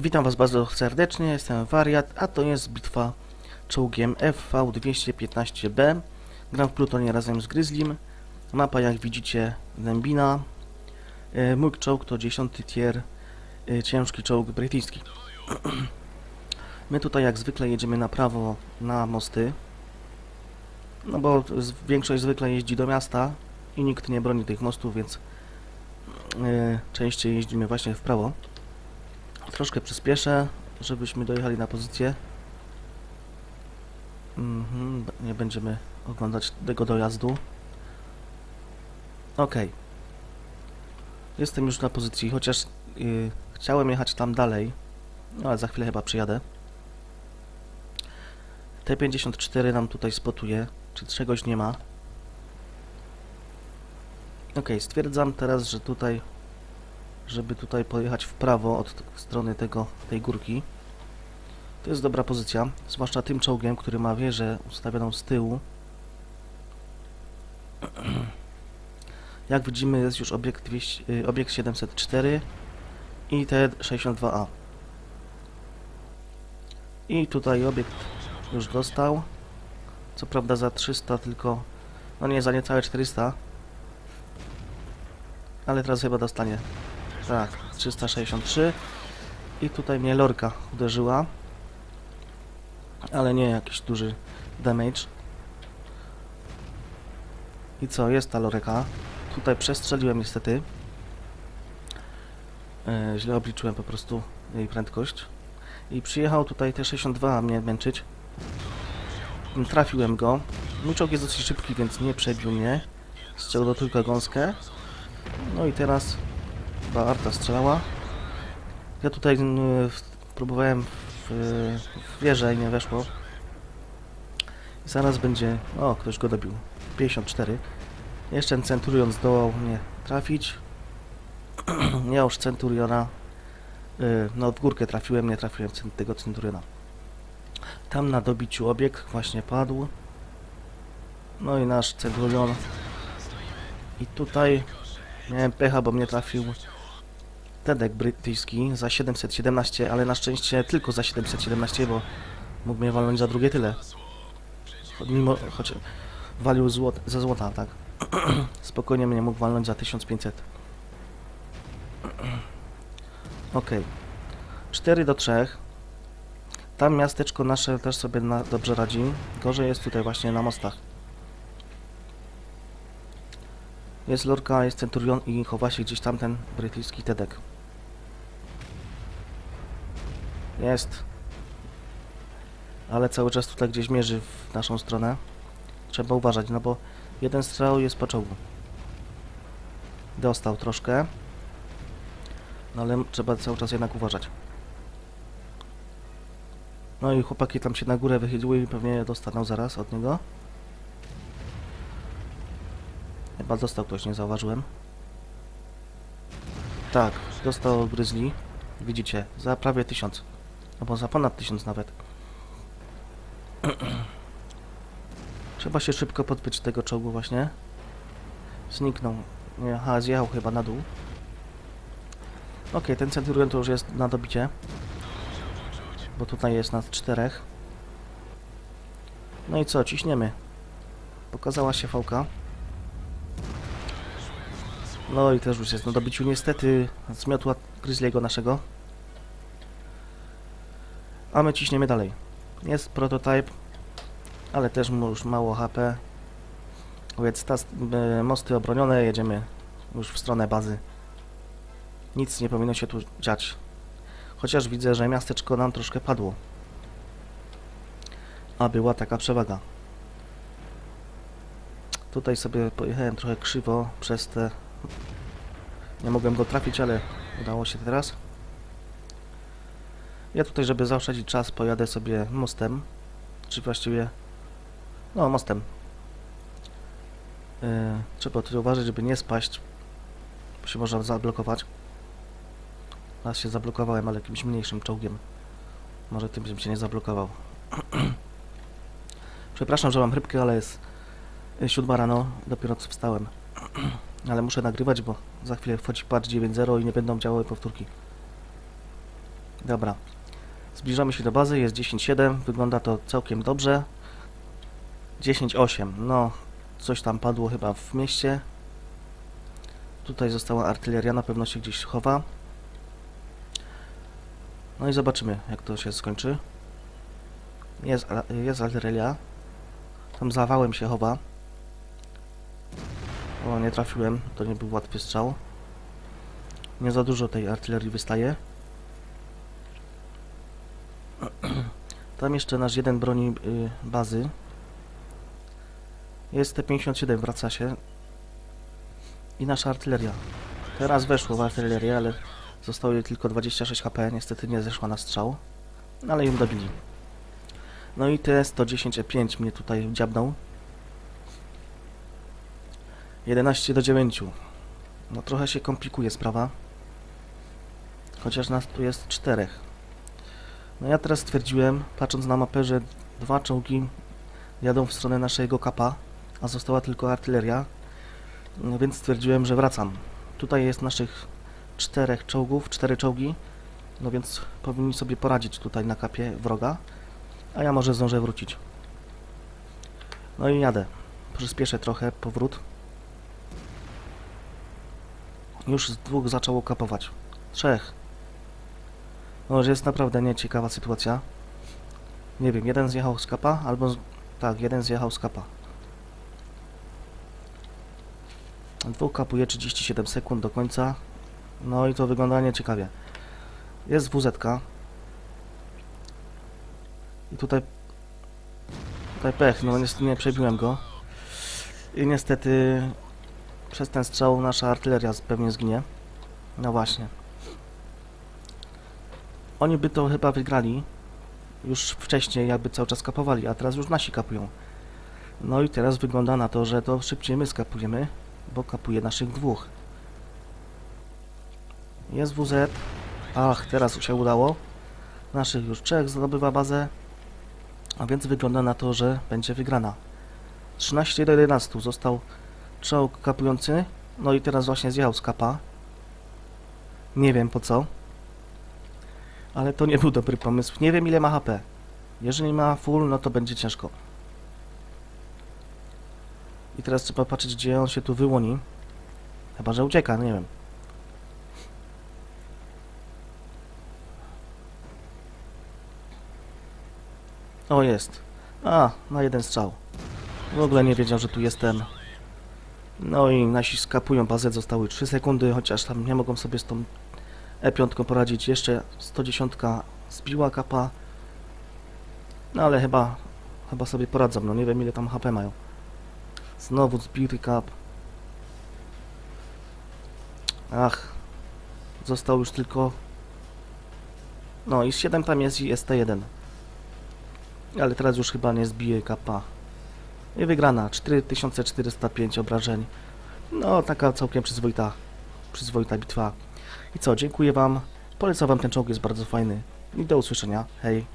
Witam Was bardzo serdecznie, jestem Wariat, a to jest bitwa czołgiem FV215B. Gram w plutonie razem z Grizzlym. Mapa jak widzicie Dębina. E, Mój czołg to 10 tier, e, ciężki czołg brytyjski. My tutaj jak zwykle jedziemy na prawo na mosty. No bo większość zwykle jeździ do miasta i nikt nie broni tych mostów, więc e, częściej jeździmy właśnie w prawo. Troszkę przyspieszę, żebyśmy dojechali na pozycję. Mhm, nie będziemy oglądać tego dojazdu. Ok. Jestem już na pozycji, chociaż y, chciałem jechać tam dalej, no ale za chwilę chyba przyjadę. T54 nam tutaj spotuje, czy czegoś nie ma. Ok, stwierdzam teraz, że tutaj żeby tutaj pojechać w prawo od strony tego, tej górki. To jest dobra pozycja, zwłaszcza tym czołgiem, który ma wieżę ustawioną z tyłu. Jak widzimy jest już obiekt, 200, y, obiekt 704 i T62A. I tutaj obiekt już dostał. Co prawda za 300 tylko, no nie za niecałe 400. Ale teraz chyba dostanie tak, 363. I tutaj mnie lorka uderzyła. Ale nie jakiś duży damage. I co, jest ta loreka. Tutaj przestrzeliłem niestety. E, źle obliczyłem po prostu jej prędkość. I przyjechał tutaj T62 mnie męczyć. Trafiłem go. Mój czołg jest dosyć szybki, więc nie przebił mnie. Ściągnął tylko gąskę. No i teraz Chyba Arta strzelała. Ja tutaj mm, w- próbowałem w, w wieżę i nie weszło. I zaraz będzie... O, ktoś go dobił. 54. Jeszcze Centurion zdołał mnie trafić. ja już Centuriona... y, No, w górkę trafiłem, nie trafiłem tego Centuriona. Tam na dobiciu obieg właśnie padł. No i nasz Centurion. I tutaj miałem pecha, bo mnie trafił Tedek brytyjski za 717, ale na szczęście tylko za 717, bo mógł mnie walnąć za drugie tyle. Mimo, choć walił złot, ze złota, tak. Spokojnie mnie mógł walnąć za 1500. Ok. 4 do 3. Tam miasteczko nasze też sobie na, dobrze radzi. Gorzej jest tutaj właśnie na mostach. Jest lorka, jest centurion i chowa się gdzieś tam ten brytyjski Tedek. Jest. Ale cały czas tutaj gdzieś mierzy w naszą stronę. Trzeba uważać, no bo jeden strzał jest po czołgu. Dostał troszkę. No ale trzeba cały czas jednak uważać. No i chłopaki tam się na górę wychyliły i pewnie dostaną zaraz od niego. Chyba dostał ktoś, nie zauważyłem. Tak, dostał Grizzly. Widzicie, za prawie 1000. Albo za ponad 1000 nawet. Trzeba się szybko podbyć tego czołgu właśnie. Zniknął. Aha, zjechał chyba na dół. Okej, ten Centurion to już jest na dobicie. Bo tutaj jest nas czterech. No i co, ciśniemy. Pokazała się fałka. No i też już jest na dobiciu niestety zmiotła Grizzly'ego naszego. A my ciśniemy dalej. Jest prototyp, ale też mu już mało HP. Więc ta, e, mosty obronione, jedziemy już w stronę bazy. Nic nie powinno się tu dziać. Chociaż widzę, że miasteczko nam troszkę padło. A była taka przewaga. Tutaj sobie pojechałem trochę krzywo przez te nie mogłem go trafić, ale udało się teraz. Ja tutaj, żeby zaoszczędzić czas, pojadę sobie mostem. Czy właściwie... No, mostem. Yy, trzeba tutaj uważać, żeby nie spaść. Bo się można zablokować. Raz się zablokowałem, ale jakimś mniejszym czołgiem. Może tym bym się nie zablokował. Przepraszam, że mam chrypkę, ale jest y, siódma rano. Dopiero co wstałem. Ale muszę nagrywać, bo za chwilę wchodzi patch 9.0 i nie będą działały powtórki. Dobra. Zbliżamy się do bazy, jest 10.7, wygląda to całkiem dobrze. 10.8, no coś tam padło chyba w mieście. Tutaj została artyleria, na pewno się gdzieś chowa. No i zobaczymy, jak to się skończy. Jest, jest artyleria. Tam zawałem się chowa. O, nie trafiłem, to nie był łatwy strzał. Nie za dużo tej artylerii wystaje. Tam jeszcze nasz jeden broni y, bazy. Jest T-57, wraca się. I nasza artyleria. Teraz weszło w artylerię, ale zostało jej tylko 26 HP. Niestety nie zeszła na strzał. Ale ją dobili. No i T-110E5 mnie tutaj dziabnął. 11 do 9. No trochę się komplikuje sprawa. Chociaż nas tu jest czterech. No ja teraz stwierdziłem, patrząc na mapę, że dwa czołgi jadą w stronę naszego kapa, a została tylko artyleria. No więc stwierdziłem, że wracam. Tutaj jest naszych czterech czołgów, cztery czołgi. No więc powinni sobie poradzić tutaj na kapie wroga. A ja może zdążę wrócić. No i jadę. Przyspieszę trochę powrót. Już z dwóch zaczęło kapować. Trzech. No, że jest naprawdę nieciekawa sytuacja. Nie wiem, jeden zjechał z kapa, albo... Z... Tak, jeden zjechał z kapa. Dwóch kapuje 37 sekund do końca. No i to wygląda nieciekawie. Jest WZ. -ka. I tutaj... Tutaj pech, no niestety nie przebiłem go. I niestety... Przez ten strzał nasza artyleria pewnie zginie. No właśnie. Oni by to chyba wygrali już wcześniej, jakby cały czas kapowali, a teraz już nasi kapują. No i teraz wygląda na to, że to szybciej my skapujemy, bo kapuje naszych dwóch. Jest WZ. Ach, teraz się udało. Naszych już trzech zdobywa bazę. A więc wygląda na to, że będzie wygrana. 13 do 11 został czołg kapujący. No i teraz właśnie zjechał z kapa. Nie wiem po co. Ale to nie był dobry pomysł. Nie wiem ile ma HP. Jeżeli ma full, no to będzie ciężko. I teraz trzeba patrzeć, gdzie on się tu wyłoni. Chyba, że ucieka, nie wiem. O, jest. A, na jeden strzał. W ogóle nie wiedział, że tu jestem. No i nasi skapują bazę, zostały 3 sekundy, chociaż tam nie mogą sobie z tą E5 poradzić. Jeszcze 110 zbiła kapa. No ale chyba, chyba sobie poradzą. No nie wiem ile tam HP mają. Znowu zbity kap. Ach. Został już tylko... No i 7 tam jest i ST1. Ale teraz już chyba nie zbije kapa. I wygrana. 4405 obrażeń. No taka całkiem przyzwoita, przyzwoita bitwa. I co, dziękuję Wam. Polecam Wam ten czołg, jest bardzo fajny. I do usłyszenia. Hej.